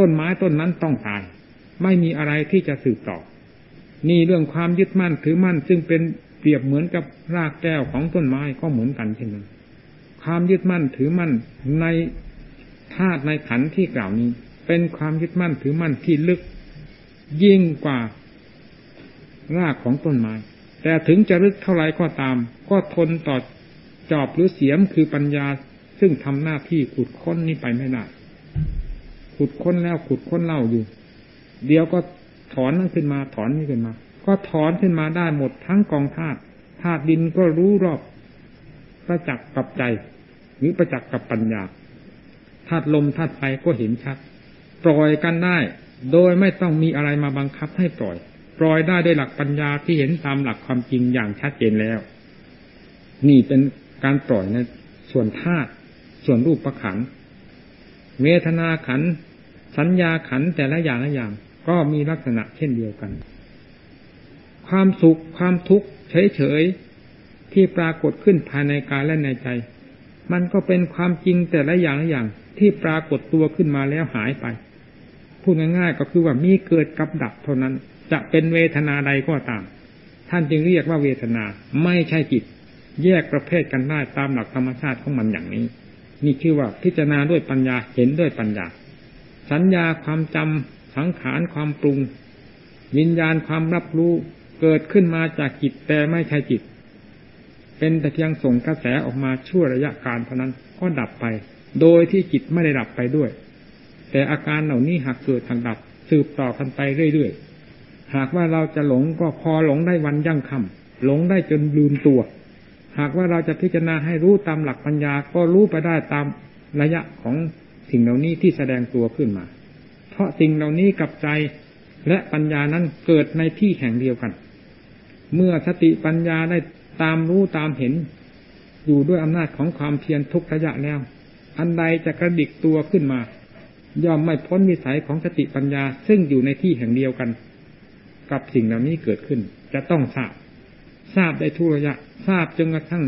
ต้นไม้ต้นนั้นต้องตาย ไม่มีอะไรที่จะสืบต่อ นี่เรื่องความยึดมั่นถือมั่น ซึ่งเป็นเปรียบเหมือนกับรากแก้วของต้นไม้ก็เหมือนกันเช่นนั้น ความยึดมั่นถือมั่นในธาตุในขันที่กล่าวนี้ เป็นความยึดมั่นถือมั่นที่ลึก ยิ่งกว่ารากของต้นไม้ แต่ถึงจะลึกเท่าไรก็ตาม ก็ทนต่อจอบหรือเสียมคือปัญญาซึ่งทำหน้าที่ขุดค้นนี้ไปไม่ได้ ขุดค้นแล้วขุดค้นเล่าอยู่ เดี๋ยวก็ถอนนั่นขึ้นมาถอนนี่ขึ้นมา ก็ถอนขึ้นมาได้หมดทั้งกองธาตุธาตุดินก็รู้รอบประจักษ์กับใจ หรือประจักษ์กับปัญญาธาตุลมธาตุไฟก็เห็นชัด ปล่อยกันได้ โดยไม่ต้องมีอะไรมาบังคับให้ปล่อย ปล่อยได้ด้วยหลักปัญญาที่เห็นตามหลักความจริงอย่างชัดเจนแล้ว นี่เป็นการปล่อยในส่วนธาตุส่วนรูปประขันเวทนาขัน สัญญาขันแต่ละอย่างละอย่าง ก็มีลักษณะเช่นเดียวกัน ความสุขความทุกข์เฉยๆที่ปรากฏขึ้นภายในกายและในใจ มันก็เป็นความจริงแต่ละอย่างละอย่าง ที่ปรากฏตัวขึ้นมาแล้วหายไปพูดง่ายๆก็คือว่ามีเกิดกับดับเท่านั้น จะเป็นเวทนาใดก็ตาม ท่านจึงเรียกว่าเวทนาไม่ใช่จิต แยกประเภทกันได้ตามหลักธรรมชาติของมันอย่างนี้ นี่คือว่าพิจารณาด้วยปัญญาเห็นด้วยปัญญา สัญญาความจำสังขารความปรุง วิญญาณความรับรู้เกิดขึ้นมาจากจิตแต่ไม่ใช่จิต เป็นแต่เพียงส่งกระแสออกมาชั่วระยะการเท่านั้นก็ดับไป โดยที่จิตไม่ได้ดับไปด้วย แต่อาการเหล่านี้หากเกิดทางดับ สืบต่อกันไปเรื่อยๆหากว่าเราจะหลงก็พอหลงได้วันยั่งคำหลงได้จนลืมตัว หากว่าเราจะพิจารณาให้รู้ตามหลักปัญญาก็รู้ไปได้ตามระยะของ สิ่งเหล่านี้ที่แสดงตัวขึ้นมา เพราะสิ่งเหล่านี้กับใจและปัญญานั้นเกิดในที่แห่งเดียวกัน เมื่อสติปัญญาได้ตามรู้ตามเห็น อยู่ด้วยอำนาจของความเพียรทุกระยะแล้ว อันใดจะกระดิกตัวขึ้นมา ย่อมไม่พ้นวิสัยของสติปัญญาซึ่งอยู่ในที่แห่งเดียวกัน กับสิ่งเหล่านี้เกิดขึ้น จะต้องทราบ ทราบได้ทุระยะ ทราบจนกระทั่ง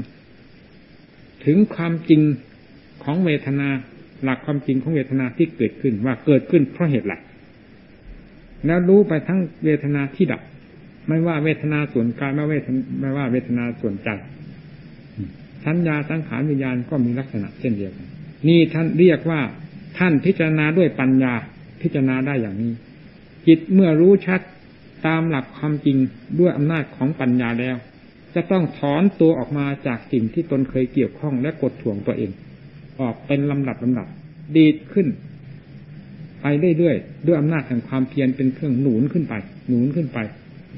ถึงความจริงของเวทนา หลักความจริงของเวทนาที่เกิดขึ้นว่าเกิดขึ้นเพราะเหตุไรแล้วรู้ไปทั้งเวทนาที่ดับ ไม่ว่าเวทนาส่วนกายไม่เวทไม่ว่าเวทนาส่วนใจสัญญาสังขารวิญญาณก็มีลักษณะเช่นเดียวกันนี่ท่านเรียกว่าท่านพิจารณาด้วยปัญญาพิจารณาได้อย่างนี้ จิตเมื่อรู้ชัดตามหลักความจริงด้วยอำนาจของปัญญาแล้ว จะต้องถอนตัวออกมาจากสิ่งที่ตนเคยเกี่ยวข้องและกดถ่วงตัวเอง ออกเป็นลำดับลำดับ ดีดขึ้น ไปเรื่อยๆด้วยอำนาจแห่งความเพียรเป็นเครื่องหนุนขึ้นไป หนุนขึ้นไป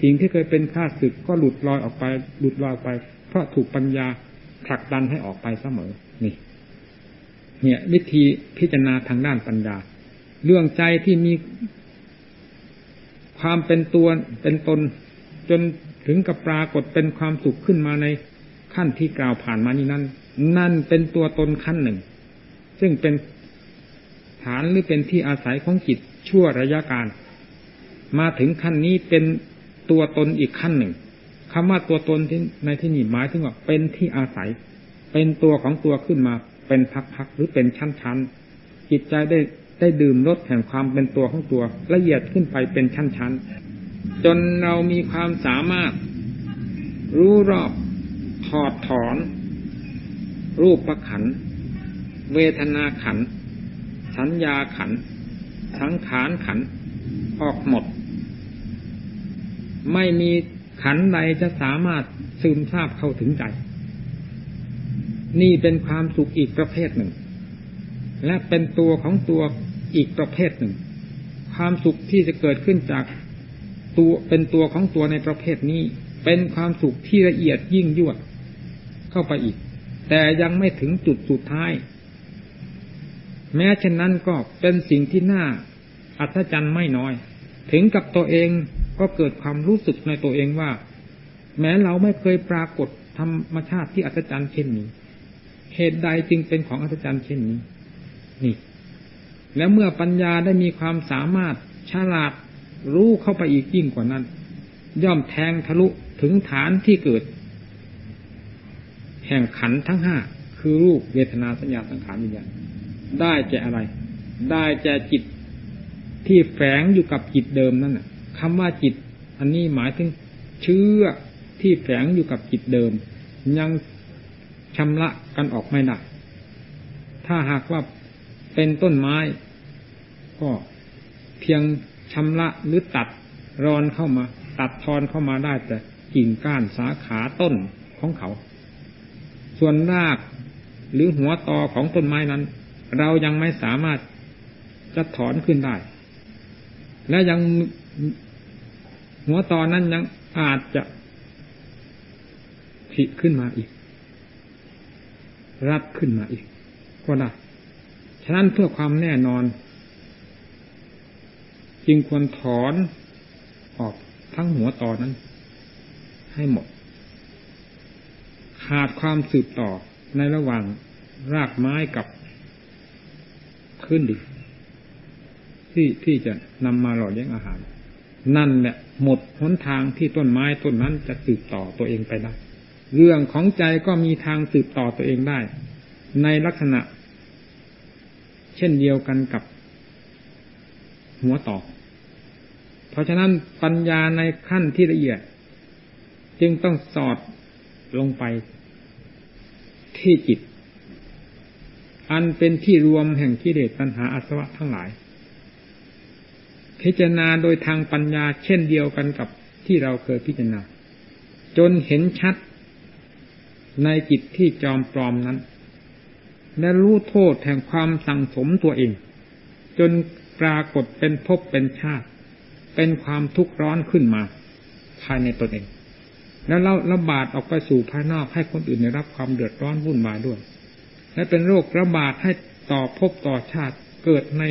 สิ่งที่เคยเป็นข้าศึกก็หลุดลอยออกไป หลุดลอยไป เพราะถูกปัญญาผลักดันให้ออกไปเสมอ นี่ เนี่ย วิธีพิจารณาทางด้านปัญญา เรื่องใจที่มีความเป็นตัวเป็นตนจนถึงกับปรากฏเป็นความสุขขึ้นมาในขั้นที่กล่าวผ่านมานี้นั้น นั่นเป็นตัวตนขั้นหนึ่ง ซึ่งเป็นฐานหรือเป็นที่อาศัยของจิตชั่วระยะการ มาถึงขั้นนี้เป็นตัวตนอีกขั้นหนึ่งคำว่าตัวตนที่ในที่นี้หมายถึงว่าเป็นที่อาศัย เป็นตัวของตัวขึ้นมา เป็นพักๆหรือเป็นชั้นๆจิตใจได้ได้ดื่มรสแห่งความเป็นตัวของตัว ละเอียดขึ้นไปเป็นชั้นๆจนเรามีความสามารถ รู้รอบถอดถอน รูปประขัน เวทนาขัน สัญญาขัน สังขารขัน ออกหมด ไม่มีขันใดจะสามารถซึมซาบเข้าถึงใจ นี่เป็นความสุขอีกประเภทหนึ่ง และเป็นตัวของตัวอีกประเภทหนึ่ง ความสุขที่จะเกิดขึ้นจากตัวเป็นตัวของตัวในประเภทนี้ เป็นความสุขที่ละเอียดยิ่งยวดเข้าไปอีก แต่ยังไม่ถึงจุดสุดท้าย แม้เช่นนั้นก็เป็นสิ่งที่น่าอัศจรรย์ไม่น้อย ถึงกับตัวเองก็เกิดความรู้สึกในตัวเองว่า แม้เราไม่เคยปรากฏธรรมชาติที่อัศจรรย์เช่นนี้ เหตุใดจึงเป็นของอัศจรรย์เช่นนี้ นี่ แล้วเมื่อปัญญาได้มีความสามารถฉลาดรู้เข้าไปอีกยิ่งกว่านั้น ย่อมแทงทะลุถึงฐานที่เกิด แห่งขันทั้งห้าคือรูปเวทนาสัญญาสังขารวิญญาณ ได้แก่อะไร ได้แก่จิตที่แฝงอยู่กับจิตเดิมนั่นน่ะคำว่าจิต อันนี้หมายถึงเชื้อที่แฝงอยู่กับจิตเดิม ยังชำระกันออกไม่ได้ถ้าหากว่าเป็นต้นไม้ ก็เพียงชำระหรือตัดรอนเข้ามา ตัดทอนเข้ามาได้แต่กิ่งก้านสาขาต้นของเขา ส่วนรากหรือหัวตอของต้นไม้นั้น เรายังไม่สามารถจะถอนขึ้นได้ และยังหัวตอนนั้นยังอาจจะผิขึ้นมาอีก รัดขึ้นมาอีก ก็ได้ ฉะนั้นเพื่อความแน่นอน จึงควรถอนออกทั้งหัวตอนนั้น ให้หมด ขาดความสืบต่อในระหว่างรากไม้กับ พื้นดิที่ที่จะนำมาหล่อเลี้ยงอาหาร นั่นแหละหมดหนทางที่ต้นไม้ต้นนั้นจะสืบต่อตัวเองไปได้เรื่องของใจก็มีทางสืบต่อตัวเองได้ ในลักษณะ เช่นเดียวกันกับ หัวต่อ เพราะฉะนั้นปัญญาในขั้นที่ละเอียด จึงต้องสอดลงไปที่จิต อันเป็นที่รวมแห่งกิเลสตัณหาอาสวะทั้งหลาย พิจารณาโดยทางปัญญาเช่นเดียวกันกับที่เราเคยพิจารณา จนเห็นชัดในจิตที่จอมปลอมนั้น และรู้โทษแห่งความสั่งสมตัวเอง จนปรากฏเป็นภพเป็นชาติ เป็นความทุกข์ร้อนขึ้นมา ภายในตนเอง แล้วเราระบาดออกไปสู่ภายนอกให้คนอื่นได้รับความเดือดร้อนวุ่นวายด้วย และเป็นโรคระบาดให้ต่อพบต่อชาติเกิดใน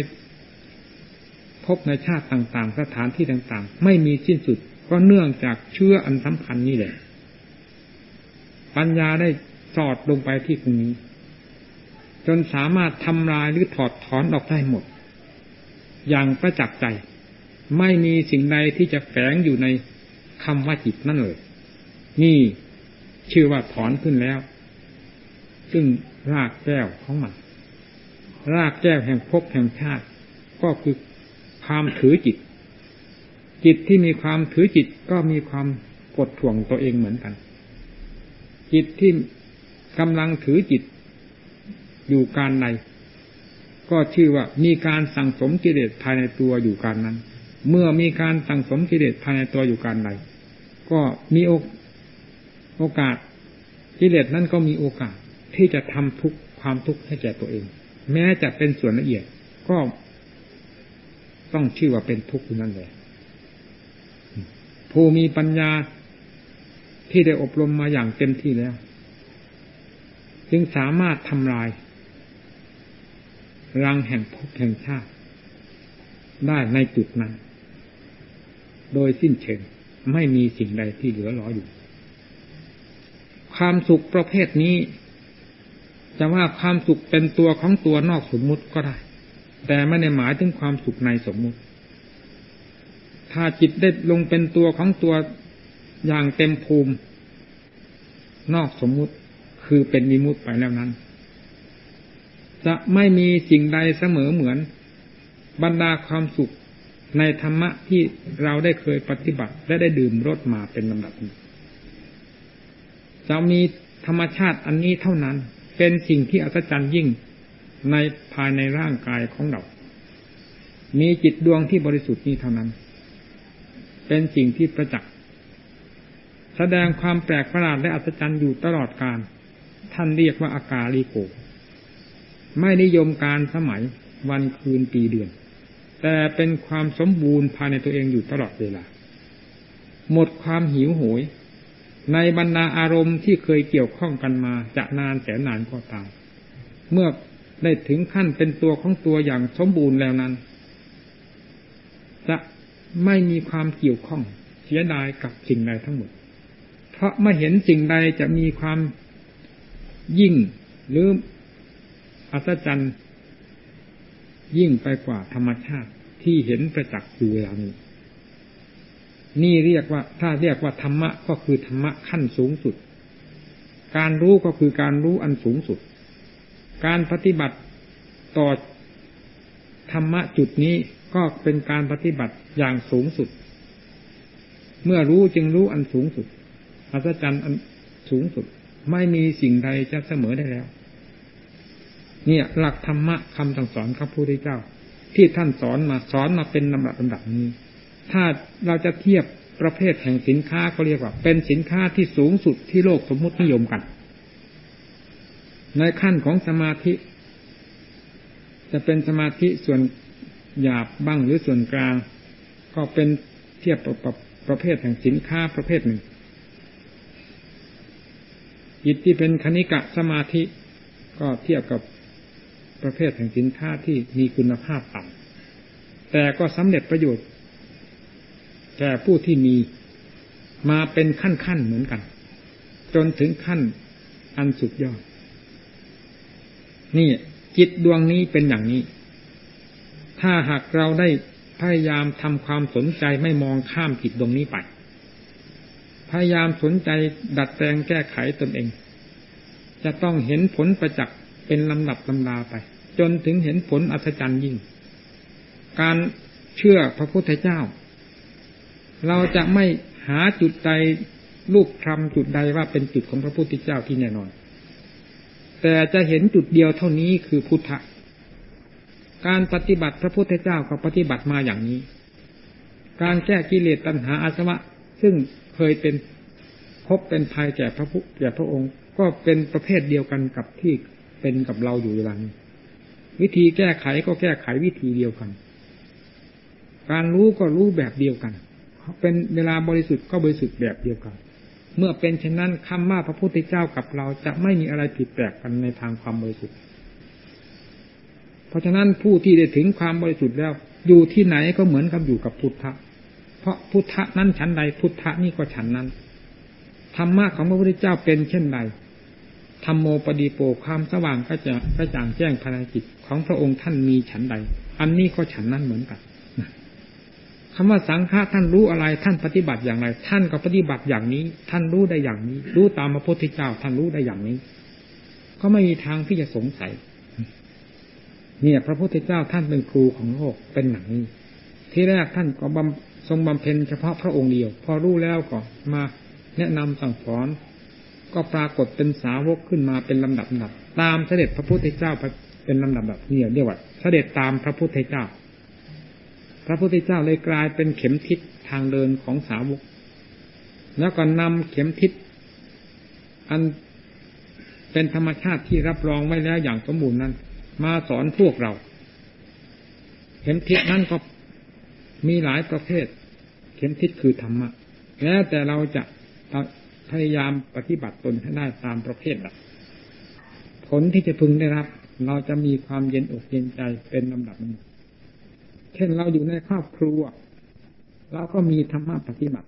พบในชาติต่างๆ สถานที่ต่างๆ ไม่มีสิ้นสุด ก็เนื่องจากเชื้ออันสำคัญนี้แหละ ปัญญาได้สอดลงไปที่ตรงนี้ จนสามารถทำลายหรือถอดถอนออกได้หมด อย่างประจักษ์ใจ ไม่มีสิ่งใดที่จะแฝงอยู่ในคำว่าจิตนั่นเลย นี่ชื่อว่าถอนขึ้นแล้ว ซึ่ง รากแก้วของมัน รากแก้วแห่งภพแห่งชาติ ก็คือความถือจิต จิตที่มีความถือจิตก็มีความกดถ่วงตัวเองเหมือนกัน จิตที่กำลังถือจิตอยู่การใดก็ชื่อว่ามีการสั่งสมกิเลสภายในตัวอยู่การนั้น เมื่อมีการสั่งสมกิเลสภายในตัวอยู่การใดก็มีโอกาสกิเลสนั่นก็มีโอกาส ที่จะทำทุกความทุกข์ให้แก่ตัวเอง แม้จะเป็นส่วนละเอียดก็ต้องชื่อว่าเป็นทุกข์นั่นแหละผู้มีปัญญาที่ได้อบรมมาอย่างเต็มที่แล้ว จึงสามารถทำลาย รังแห่งภพแห่งชาติ ได้ในจุดนั้น โดยสิ้นเชิงไม่มีสิ่งใดที่เหลือรออยู่ ความสุขประเภทนี้ จะว่าความสุขเป็นตัวของตัวนอกสมมุติก็ได้ แต่ไม่ได้หมายถึงความสุขในสมมุติ ถ้าจิตได้ลงเป็นตัวของตัวอย่างเต็มภูมิ นอกสมมุติคือเป็นมิมุติไปแล้วนั้น จะไม่มีสิ่งใดเสมอเหมือน บรรดาความสุขในธรรมะที่เราได้เคยปฏิบัติและได้ดื่มรสมาเป็นลำดับจะมีธรรมชาติอันนี้เท่านั้น เป็นสิ่งที่อัศจรรย์ยิ่งในภายในร่างกายของเรา มีจิตดวงที่บริสุทธิ์นี้เท่านั้น เป็นสิ่งที่ประจักษ์ แสดงความแปลกประหลาดและอัศจรรย์อยู่ตลอดการ ท่านเรียกว่าอากาลิโก ไม่นิยมการสมัยวันคืนปีเดือน แต่เป็นความสมบูรณ์ภายในตัวเองอยู่ตลอดเวลา หมดความหิวโหย ในบรรดาอารมณ์ที่เคยเกี่ยวข้องกันมาจะนานแสนนานก็ตาม เมื่อได้ถึงขั้นเป็นตัวของตัวอย่างสมบูรณ์แล้วนั้น จะไม่มีความเกี่ยวข้องเสียดายกับสิ่งใดทั้งหมด เพราะไม่เห็นสิ่งใดจะมีความยิ่งหรืออัศจรรย์ยิ่งไปกว่าธรรมชาติที่เห็นประจักษ์อยู่เวลานี้ นี่เรียกว่า ถ้าเรียกว่าธรรมะก็คือธรรมะขั้นสูงสุด การรู้ก็คือการรู้อันสูงสุด การปฏิบัติต่อธรรมะจุดนี้ก็เป็นการปฏิบัติอย่างสูงสุด เมื่อรู้จึงรู้อันสูงสุดอัศจรรย์อันสูงสุด ไม่มีสิ่งใดจะเสมอได้แล้ว เนี่ย หลักธรรมะคำสั่งสอนของพระพุทธเจ้า ที่ท่านสอนมาสอนมาเป็นลำดับลำดับนี้ ถ้าเราจะเทียบประเภทแห่งสินค้าก็เรียกว่า เป็นสินค้าที่สูงสุดที่โลกสมมุตินิยมกัน ในขั้นของสมาธิ จะเป็นสมาธิส่วนหยาบบ้างหรือส่วนกลาง ก็เป็นเทียบกับประเภทแห่งสินค้าประเภทหนึ่งจิตที่เป็นคณิกะสมาธิ ก็เทียบกับประเภทแห่งสินค้าที่มีคุณภาพต่ำแต่ก็สำเร็จประโยชน์ แก่ผู้ที่มีมาเป็นขั้นๆเหมือนกัน จนถึงขั้นอันสุดยอด นี่จิตดวงนี้เป็นอย่างนี้ ถ้าหากเราได้พยายามทำความสนใจไม่มองข้ามจิตดวงนี้ไป พยายามสนใจดัดแปลงแก้ไขตนเอง จะต้องเห็นผลประจักษ์เป็นลำดับลำดาไป จนถึงเห็นผลอัศจรรย์ยิ่ง การเชื่อพระพุทธเจ้า เราจะไม่หาจุดใดลูกคำจุดใดว่าเป็นจุดของพระพุทธเจ้าที่แน่นอน แต่จะเห็นจุดเดียวเท่านี้คือพุทธะการปฏิบัติพระพุทธเจ้าก็ปฏิบัติมาอย่างนี้ การแก้กิเลสตัณหาอาสวะ ซึ่งเคยเป็นพบเป็นภัยแก่พระพุทธแก่พระองค์ ก็เป็นประเภทเดียวกันกับที่เป็นกับเราอยู่เวลานี้วิธีแก้ไขก็แก้ไขวิธีเดียวกัน การรู้ก็รู้แบบเดียวกัน เป็นเวลาบริสุทธิ์ก็บริสุทธิ์แบบเดียวกัน เมื่อเป็นเช่นนั้นคำว่าพระพุทธเจ้ากับเราจะไม่มีอะไรผิดแปลกกันในทางความบริสุทธิ์ เพราะฉะนั้นผู้ที่ได้ถึงความบริสุทธิ์แล้ว อยู่ที่ไหนก็เหมือนกับอยู่กับพุทธะ เพราะพุทธะนั้นฉันใดพุทธะนี่ก็ฉันนั้นธรรมะของพระพุทธเจ้าเป็นเช่นใดธรรมโมปดีโปความสว่างก็จะกระจ่างแจ้งภายในจิตของพระองค์ท่านมีฉันใด อันนี้ก็ฉันนั้นเหมือนกัน คำว่าสังฆะท่านรู้อะไร ท่านปฏิบัติอย่างไร ท่านก็ปฏิบัติอย่างนี้ ท่านรู้ได้อย่างนี้ รู้ตามพระพุทธเจ้า ท่านรู้ได้อย่างนี้ ก็ไม่มีทางที่จะสงสัย เนี่ย พระพุทธเจ้าท่านเป็นครูของโลกเป็นหนังนี้ที่แรกท่านก็บำทรงบำเพ็ญเฉพาะพระองค์เดียว พอรู้แล้วก็มาแนะนำสั่งสอน ก็ปรากฏเป็นสาวกขึ้นมาเป็นลำดับดับ ตามเสด็จพระพุทธเจ้าเป็นลำดับแบบนี้เรียกว่าเสด็จตามพระพุทธเจ้า พระพุทธเจ้าเลยกลายเป็นเข็มทิศทางเดินของสาวก แล้วก็นำเข็มทิศอันเป็นธรรมชาติที่รับรองไว้แล้วอย่างสมบูรณ์นั้น มาสอนพวกเรา เข็มทิศนั้นก็มีหลายประเภท เข็มทิศคือธรรมะ แล้วแต่เราจะพยายามปฏิบัติตนให้ได้ตามประเภทแบบผลที่จะพึงได้รับ เราจะมีความเย็นอกเย็นใจเป็นลำดับหนี้ เช่นเราอยู่ในครอบครัวเราก็มีธรรมะปฏิบัติ